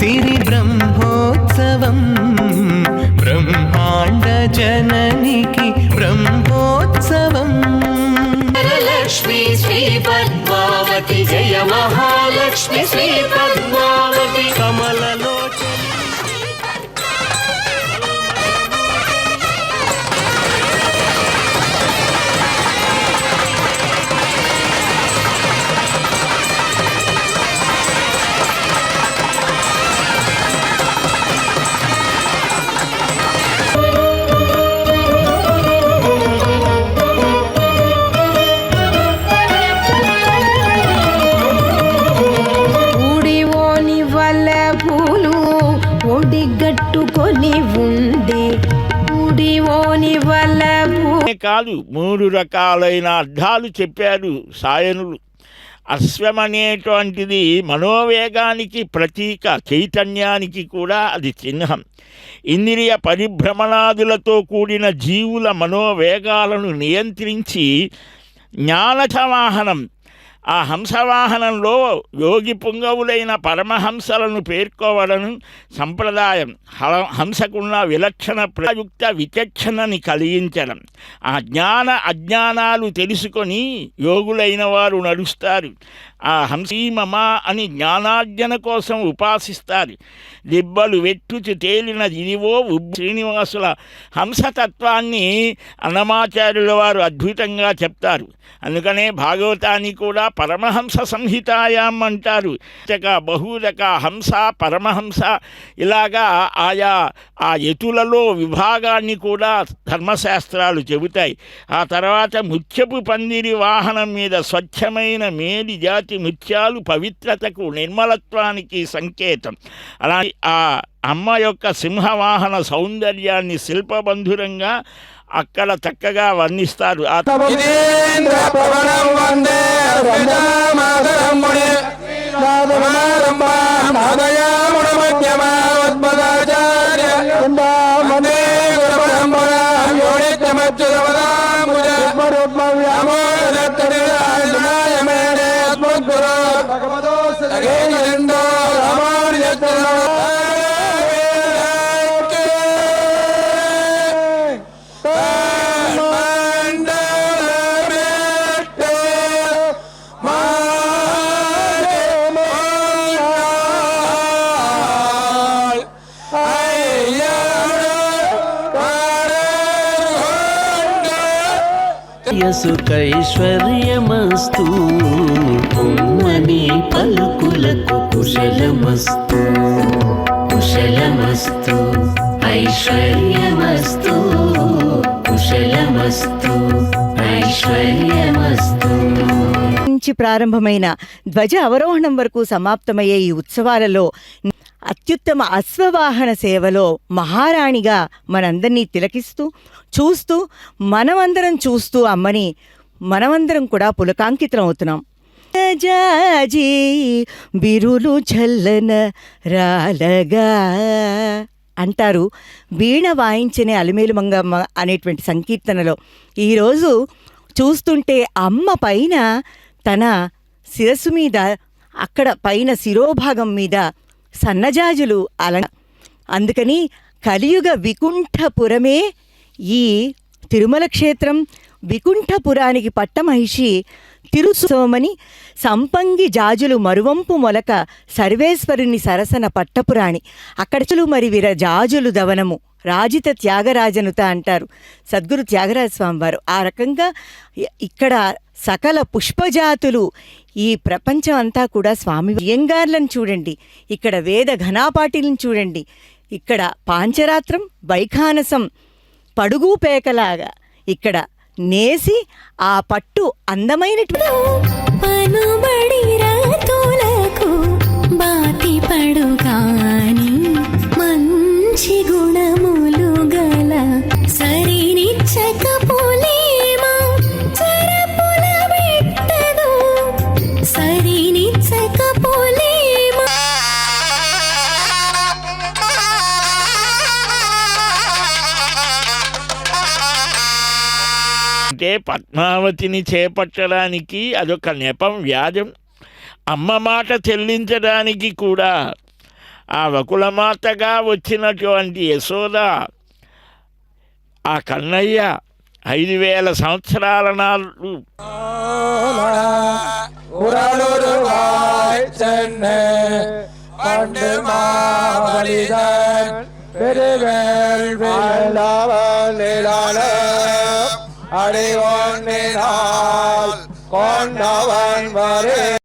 సిరి బ్రహ్మోత్సవం బ్రహ్మాండ జననికి బ్రహ్మోత్సవం. లక్ష్మి శ్రీ పద్మావతి జయ మహాలక్ష్మి శ్రీ పద్మావతి. కమలలోచన పట్టుకొని ఉండే ఊడివోని వల్ల కాదు మూడు రకాలైన అర్థాలు చెప్పారు సాయనులు అశ్వం అనేటువంటిది మనోవేగానికి ప్రతీక చైతన్యానికి కూడా అది చిహ్నం. ఇంద్రియ పరిభ్రమణాదులతో కూడిన జీవుల మనోవేగాలను నియంత్రించి జ్ఞానచవాహనం ఆ హంసవాహనంలో యోగి పుంగవులైన పరమహంసలను పేర్కోవడం సంప్రదాయం. హల హంసకున్న విలక్షణ ప్రయుక్త విచక్షణని కలిగించడం. ఆ జ్ఞాన అజ్ఞానాలు తెలుసుకొని యోగులైన వారు నడుస్తారు. ఆ హంసీమమ అని జ్ఞానార్జన కోసం ఉపాసిస్తారు. దిబ్బలు వెట్టుచి తేలిన ఇదివో శ్రీనివాసుల హంసతత్వాన్ని అన్నమాచార్యుల వారు అద్భుతంగా చెప్తారు. అందుకనే భాగవతాన్ని కూడా పరమహంస సంహితాయాం అంటారు. ఇక బహురక హంస పరమహంస ఇలాగా ఆయా ఆ యతులలో విభాగాన్ని కూడా ధర్మశాస్త్రాలు చెబుతాయి. ఆ తర్వాత ముత్యపు పందిరి వాహనం మీద స్వచ్ఛమైన మేలి జాతి ముత్యాలు పవిత్రతకు నిర్మలత్వానికి సంకేతం. అలా ఆ అమ్మ యొక్క సింహవాహన సౌందర్యాన్ని శిల్పబంధురంగా అక్కడ చక్కగా వర్ణిస్తారు. ఆ আকবার। యసుకైశ్వర్యమస్తు ఉమ్మని పలుకులకు కుశలమస్తు. కుశలమస్తు ఐశ్వర్యమస్తు. కుశలమస్తు ఐశ్వర్యమస్తు. నుంచి ప్రారంభమైన ధ్వజ అవరోహణం వరకు సమాప్తమయ్యే ఈ ఉత్సవాలలో అత్యుత్తమ అశ్వవాహన సేవలో మహారాణిగా మనందరినీ తిలకిస్తూ చూస్తూ మనమందరం చూస్తూ అమ్మని మనమందరం కూడా పులకాంకితం అవుతున్నాం. జాజి బిరులు చల్లన రాలగా అంటారు. వీణ వాయించనే అలిమేలు మంగమ్మ అనేటువంటి సంకీర్తనలో. ఈరోజు చూస్తుంటే అమ్మ పైన తన శిరస్సు మీద అక్కడ పైన శిరోభాగం మీద సన్నజాజులు అల అందుకని కలియుగ వికుంఠపురమే ఈ తిరుమల క్షేత్రం వికుంఠపురానికి పట్టమహిషి తిరుసోమని సంపంగి జాజులు మరువంపు మొలక సర్వేశ్వరుని సరసన పట్టపురాణి. అక్కడ మరి విర జాజులు దవనము. రాజిత త్యాగరాజనుత అంటారు. సద్గురు త్యాగరాజ స్వామి వారు ఆ రకంగా ఇక్కడ సకల పుష్పజాతులు ఈ ప్రపంచం అంతా కూడా స్వామి అయ్యంగార్లను చూడండి. ఇక్కడ వేద ఘనాపాటిలను చూడండి. ఇక్కడ పాంచరాత్రం వైఖానసం పడుగు పేకలాగా ఇక్కడ నేసి ఆ పట్టు అందమైనటువంటి అంటే పద్మావతిని చేపట్టడానికి అదొక నెపం వ్యాజం అమ్మ మాట చెల్లించడానికి కూడా ఆ వకులమాతగా వచ్చినటువంటి యశోద ఆ కన్నయ్య ఐదు వేల సంవత్సరాల నాడు உரலுருவாய் சென்னை அடைவான் கொண்டவன் வரே.